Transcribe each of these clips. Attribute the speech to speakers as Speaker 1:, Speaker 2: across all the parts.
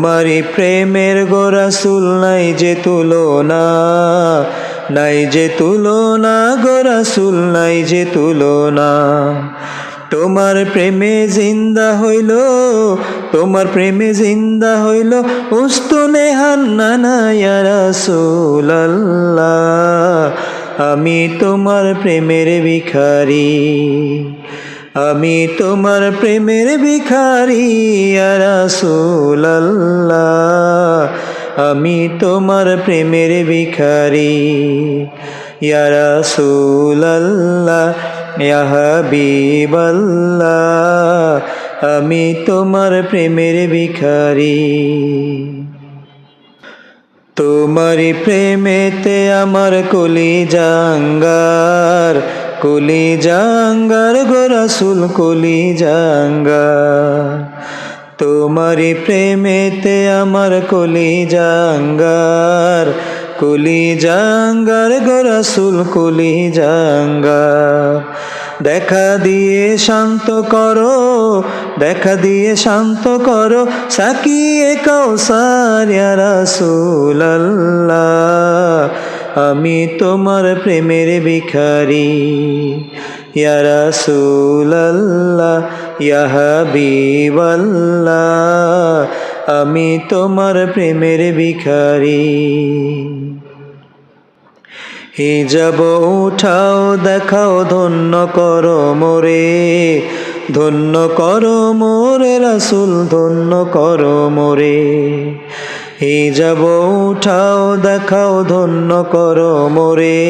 Speaker 1: তোমারি প্রেমের গোরাসুল নাই যে তুলনা, নাই যে তুলনা গোরাসুল নাই যে তুলনা। তোমার প্রেমে জিন্দা হইল, তোমার প্রেমে জিন্দা হইল উস্তুনে রাসূলুল্লাহ। আমি তোমার প্রেমের ভিখারি। আমি তোমার প্রেমের ভিখারি রাসূলুল্লাহ। আমি তোমার প্রেমের ভিখারি, ইয়া রাসূলুল্লাহ, ইয়া হাবিবাল্লাহ। আমি তোমার প্রেমের ভিখারি। তোমারি প্রেমেতে আমার কলি জাঙ্গার কলি জাঙ্গার গোরাসুল কলি জাঙ্গার তোমারি প্রেমেতে আমার কলি জাঙ্গার কলি জাঙ্গার গোরাসুল কলি জাঙ্গার দেখা দিয়ে শান্ত করো, দেখা দিয়ে শান্ত করো, সাকিয়ে কৌসার ইয়া রাসূলুল্লাহ। আমি তোমার প্রেমের ভিখারি। ইয়া রাসূলুল্লাহ, ইয়া আমি তোমার প্রেমের ভিখারি। হিজাব উঠাও, দেখাও, ধন্য করো মোরে। ধন্য করো মোরে, রাসুল, ধন্য করো মোরে। হিজাব উঠাও, দেখাও, ধন্য করো মোরে,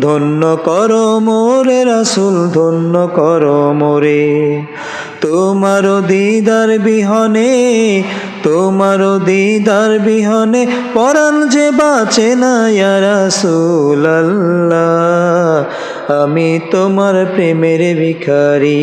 Speaker 1: ধন্য করো মোরে রাসুল, ধন্য করো মোরে। তোমার দিদার বিহনে, তোমার দিদার বিহনে পরাণ যে বাঁচে না ইয়া রাসূলুল্লাহ আমি তোমার প্রেমের ভিখারি।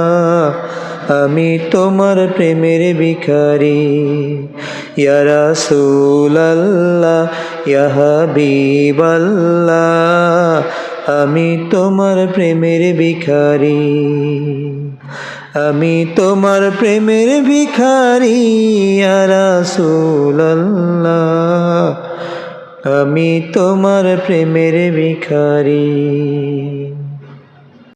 Speaker 1: আমি তোমার প্রেমের ভিখারি। ইয়া রাসূলুল্লাহ, ইয়া হাবিবাল্লাহ, আমি তোমার প্রেমের ভিখারি। আমি তোমার প্রেমের ভিখারি, ইয়া রাসূলুল্লাহ, আমি তোমার প্রেমের ভিখারি।